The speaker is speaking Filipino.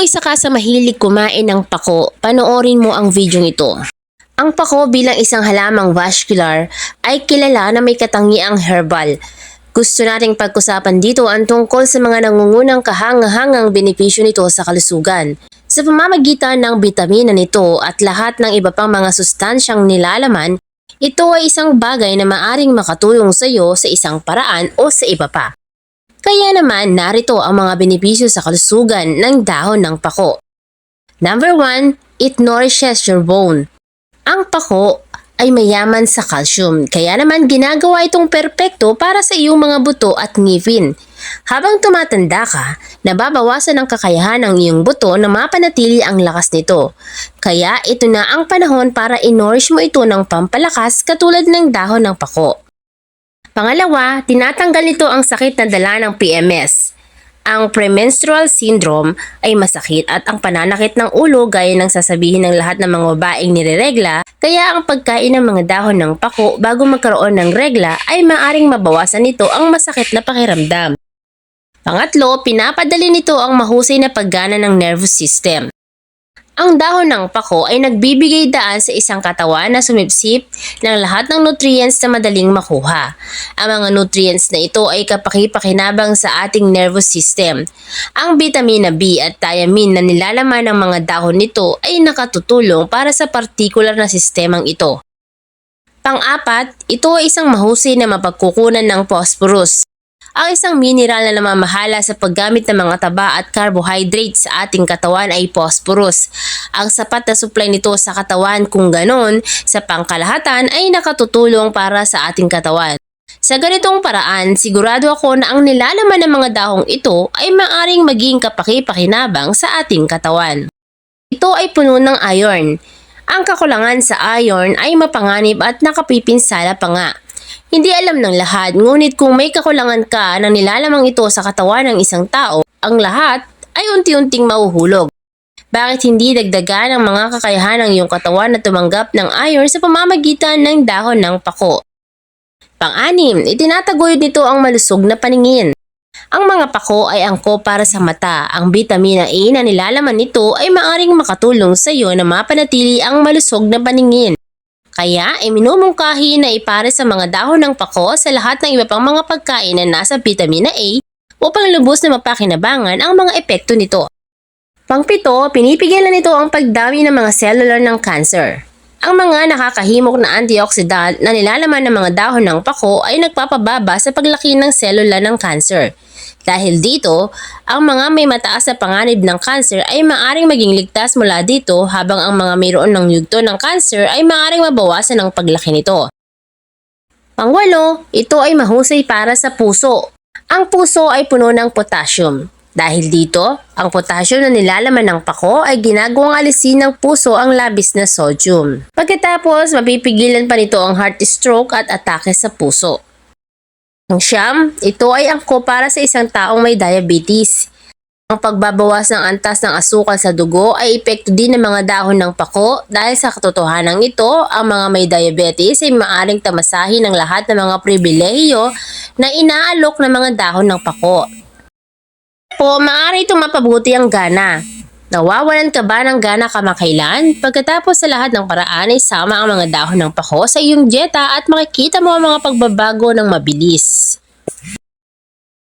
Kung isa ka sa mahilig kumain ng pako, panoorin mo ang video ito. Ang pako bilang isang halamang vascular ay kilala na may katangiang herbal. Gusto nating pag-usapan dito ang tungkol sa mga nangungunang kahangahangang benepisyo nito sa kalusugan. Sa pamamagitan ng bitamina nito at lahat ng iba pang mga sustansyang nilalaman, ito ay isang bagay na maaring makatulong sa iyo sa isang paraan o sa iba pa. Kaya naman narito ang mga benepisyo sa kalusugan ng dahon ng pako. Number 1, it nourishes your bone. Ang pako ay mayaman sa calcium, kaya naman ginagawa itong perpekto para sa iyong mga buto at ngipin. Habang tumatanda ka, nababawasan ang kakayahan ng iyong buto na mapanatili ang lakas nito. Kaya ito na ang panahon para in-nourish mo ito ng pampalakas katulad ng dahon ng pako. Pangalawa, tinatanggal nito ang sakit na dala ng PMS. Ang premenstrual syndrome ay masakit at ang pananakit ng ulo gaya ng sasabihin ng lahat ng mga babaeng nireregla, kaya ang pagkain ng mga dahon ng pako bago magkaroon ng regla ay maaring mabawasan nito ang masakit na pakiramdam. Pangatlo, pinapadali nito ang mahusay na paggana ng nervous system. Ang dahon ng pako ay nagbibigay daan sa isang katawan na sumipsip ng lahat ng nutrients na madaling makuha. Ang mga nutrients na ito ay kapakipakinabang sa ating nervous system. Ang vitamina B at thiamine na nilalaman ng mga dahon nito ay nakatutulong para sa partikular na sistemang ito. Pang-apat, ito ay isang mahusay na mapagkukunan ng phosphorus. Ang isang mineral na namamahala sa paggamit ng mga taba at carbohydrates sa ating katawan ay phosphorus. Ang sapat na supply nito sa katawan kung ganon, sa pangkalahatan ay nakatutulong para sa ating katawan. Sa ganitong paraan, sigurado ako na ang nilalaman ng mga dahong ito ay maaring maging kapaki-pakinabang sa ating katawan. Ito ay puno ng iron. Ang kakulangan sa iron ay mapanganib at nakapipinsala pa nga. Hindi alam ng lahat, ngunit kung may kakulangan ka na nilalamang ito sa katawan ng isang tao, ang lahat ay unti-unting mauhulog. Bakit hindi dagdagan ang mga kakayahan ng iyong katawan na tumanggap ng iron sa pamamagitan ng dahon ng pako? Pang-anim, itinataguyod nito ang malusog na paningin. Ang mga pako ay angko para sa mata. Ang vitamina A na nilalaman nito ay maaring makatulong sa iyo na mapanatili ang malusog na paningin. Kaya ay minumungkahi na ipare sa mga dahon ng pako sa lahat ng iba pang mga pagkain na nasa vitamina A upang lubos na mapakinabangan ang mga epekto nito. Pangpito, pinipigilan nito ang pagdami ng mga cellular ng cancer. Ang mga nakakahimok na antioxidant na nilalaman ng mga dahon ng pako ay nagpapababa sa paglaki ng selula ng cancer. Dahil dito, ang mga may mataas na panganib ng cancer ay maaring maging ligtas mula dito habang ang mga mayroon ng yugto ng cancer ay maaring mabawasan ang paglaki nito. Pangwalo, ito ay mahusay para sa puso. Ang puso ay puno ng potassium. Dahil dito, ang potassium na nilalaman ng pako ay ginagawang alisin ng puso ang labis na sodium. Pagkatapos, mapipigilan pa nito ang heart stroke at atake sa puso. Ang siyam, ito ay angko para sa isang taong may diabetes. Ang pagbabawas ng antas ng asukal sa dugo ay epekto din ng mga dahon ng pako dahil sa katotohanan ito, ang mga may diabetes ay maaring tamasahin ng lahat ng mga pribilehiyo na inaalok ng mga dahon ng pako. Po, maaari itong mapabuti ang gana. Nawawalan ka ba ng gana kamakailan? Pagkatapos sa lahat ng paraan ay sama ang mga dahon ng pako sa iyong dieta at makikita mo ang mga pagbabago ng mabilis.